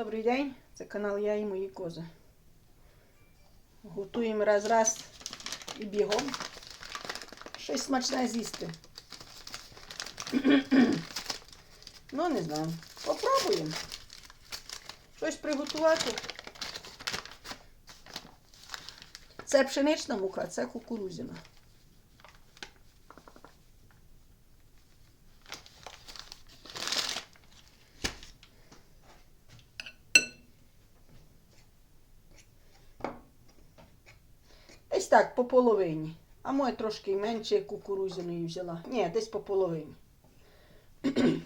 Добрий день, це канал Я і мої кози. Готуємо раз-раз і бігом. Щось смачне з'їсти. ну, не знаю. Попробуємо. Щось приготувати. Це пшенична мука, це кукурузяна. Десь так, по половині. А моє трошки менше кукурузяної взяла. Ні, десь по половині.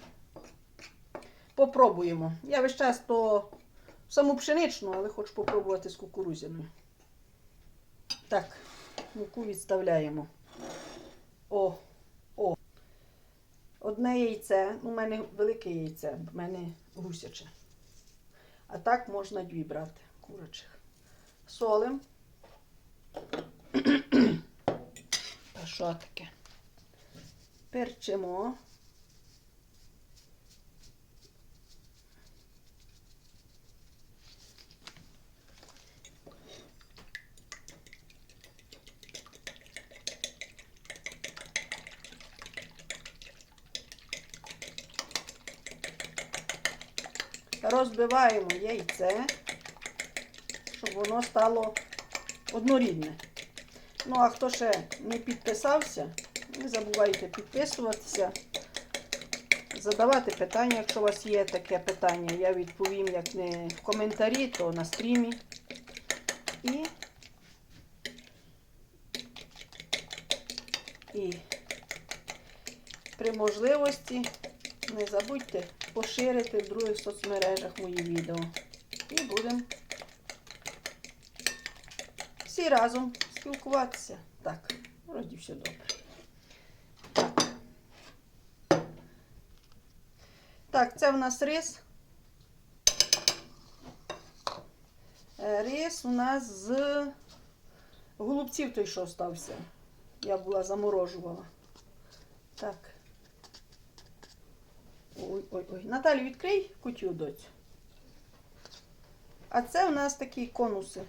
Попробуємо. Я весь час то саму пшеничну, але хочу попробувати з кукурузяною. Так, муку відставляємо. О, о. Одне яйце. У мене велике яйце, в мене гусяче. А так можна дві брати курочих. Солим. Та що таке? Перчимо. Розбиваємо яйце, щоб воно стало однорідне. Ну, а хто ще не підписався, не забувайте підписуватися, задавати питання, якщо у вас є таке питання, я відповім як не в коментарі, то на стрімі. І, і при можливості не забудьте поширити в других соцмережах мої відео. І будемо всі разом спілкуватися. Так, вроді все добре. Так. Так, це в нас рис. Е, Рис у нас з голубців той, що остався. Я була заморожувала. Так. Ой-ой-ой. Наталі, відкрий кутю доцю. А це у нас такі конуси.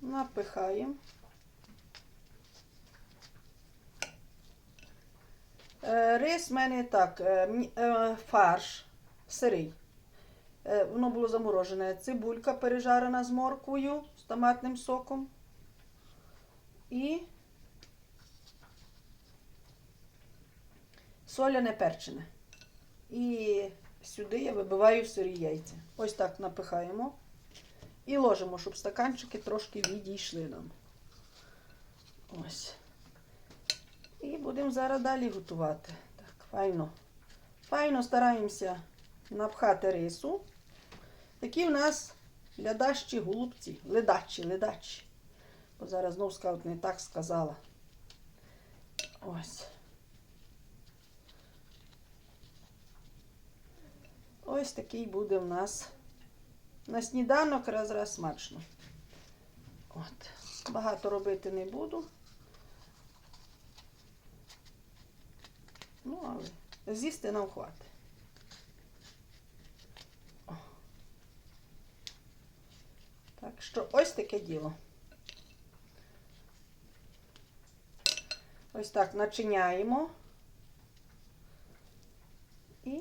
Напихаємо. Е, Рис в мене так, е, е, фарш сирий. Воно було заморожене. Цибулька пережарена з морквою, з томатним соком. І соляне перчене. І сюди я вибиваю сирі яйця. Ось так напихаємо. І ложимо, щоб стаканчики трошки відійшли нам. Ось. І будемо зараз далі готувати. Так, файно. Файно стараємося напхати рису. Такі в нас лядащі голубці. Ледачі, ледачі. Бо зараз знов скаут не так сказала. Ось. Ось такий буде в нас на сніданок раз раз смачно. От. Багато робити не буду. Ну, але з'їсти нам хватить. Так що ось таке діло. Ось так начиняємо. І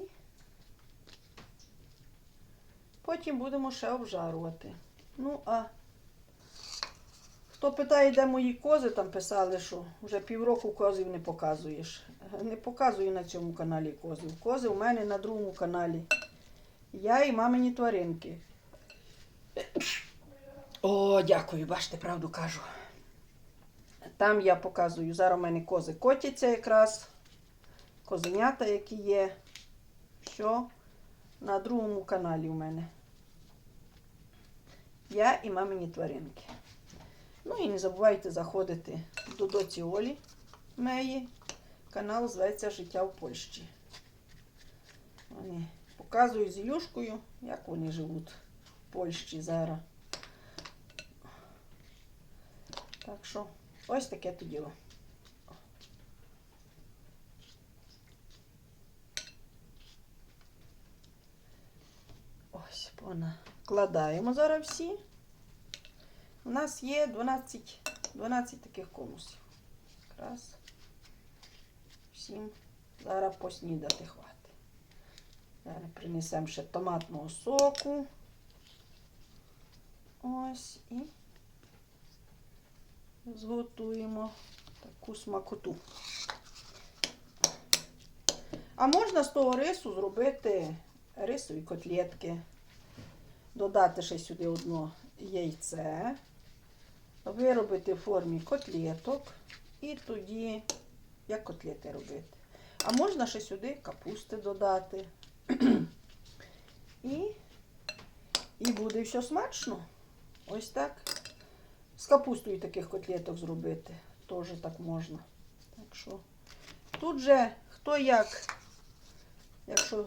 Потім будемо ще обжарувати. Ну, а хто питає, де мої кози, там писали, що вже півроку козів не показуєш. Не показую на цьому каналі козів. Кози у мене на другому каналі. Я і мамині тваринки. О, дякую, бачите, правду кажу. Там я показую. Зараз у мене кози котяться якраз. Козенята, які є. Що? На другому каналі у мене. Я і мамині тваринки. Ну і не забувайте заходити до доці Олі Меї. Канал зветься Життя в Польщі. Вони показують з Юшкою, як вони живуть в Польщі зараз. Так що, ось таке то діло. Вона. Кладаємо зараз всі. У нас є 12, 12 таких конусів. Якраз всім зараз поснідати хватить. Зараз принесемо ще томатного соку. Ось і зготуємо таку смакоту. А можна з того рису зробити рисові котлетки, додати ще сюди одно яйце, виробити в формі котлеток і тоді як котлети робити. А можна ще сюди капусти додати. І, і буде все смачно. Ось так. З капустою таких котлеток зробити. Теж так можна. Так що тут же хто як, якщо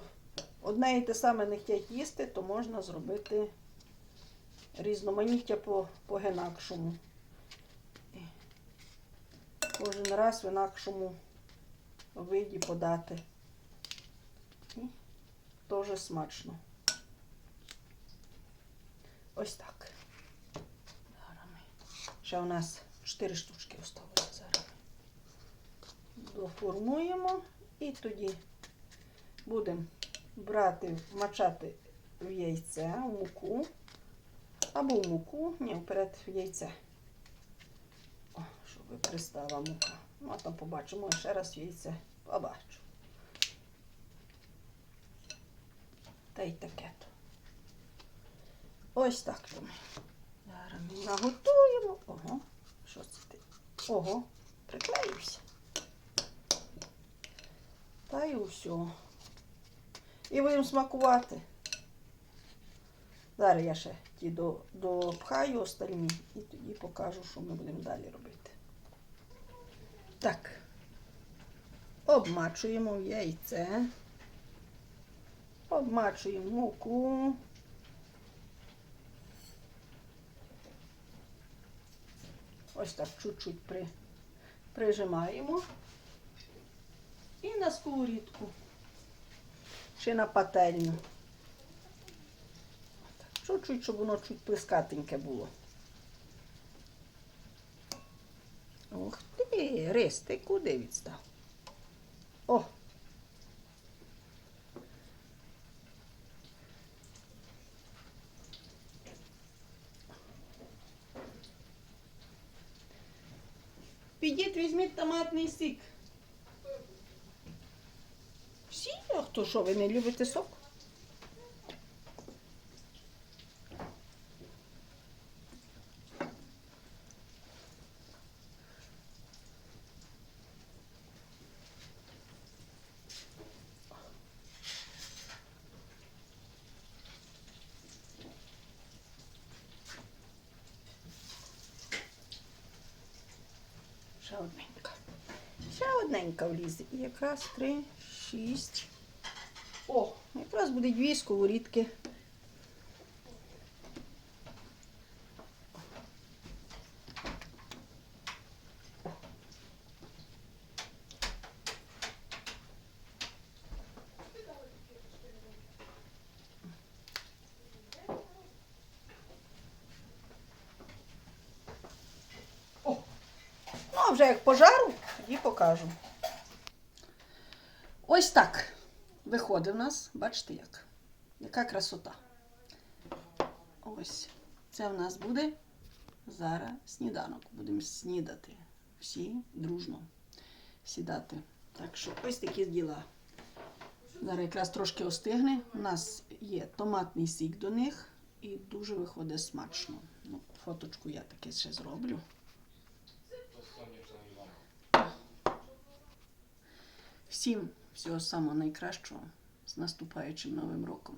одне і те саме не хочуть їсти, то можна зробити різноманіття по, по. Кожен раз в інакшому виді подати. І теж смачно. Ось так. Ще у нас 4 штучки осталося зараз. Доформуємо і тоді будемо брати, мачати в яйце, в муку. Або в муку, ні, вперед в яйце. О, щоб пристала мука. Ну, а там побачимо ще раз яйце. Побачу. Та й таке то. Ось так ми. Зараз наготуємо. Ого, що це ти? Ого, приклеївся. Та й усе. І будемо смакувати. Зараз я ще ті допхаю остальні і тоді покажу, що ми будемо далі робити. Так. Обмачуємо яйце. Обмачуємо муку. Ось так чуть-чуть при, прижимаємо. І на сковорідку. Чи на пательню. Чуть-чуть, щоб воно чуть плескатеньке було. Ух ти, рис, ти куди відстав? О! Підіть, візьміть томатний сік. Всі? А хто що, ви не любите сок? Ще одненька. Ще одненька влізе. І якраз три, шість. О, якраз буде дві сковорідки. Ну, вже як пожару, тоді покажу. Ось так виходить в нас, бачите як? Яка красота. Ось. Це в нас буде зараз сніданок. Будемо снідати. Всі дружно сідати. Так що ось такі діла. Зараз якраз трошки остигне. У нас є томатний сік до них і дуже виходить смачно. Ну, фоточку я таке ще зроблю. Всім всього самого найкращого з наступаючим новим роком,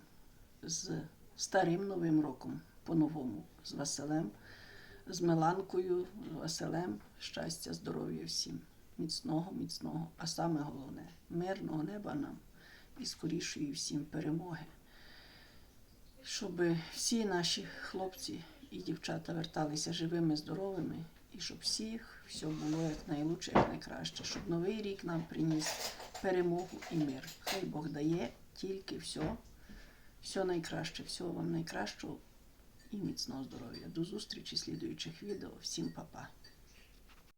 з старим новим роком по-новому, з Василем, з Меланкою, з Василем, щастя, здоров'я всім, міцного, міцного, а саме головне мирного неба нам і скорішої всім перемоги. Щоб всі наші хлопці і дівчата верталися живими, здоровими, і щоб всіх все було як найлучше, як найкраще, щоб новий рік нам приніс перемогу і мир. Хай Бог дає тільки все, Все найкраще, всього вам найкращого і міцного здоров'я. До зустрічі слідуючих відео. Всім па-па.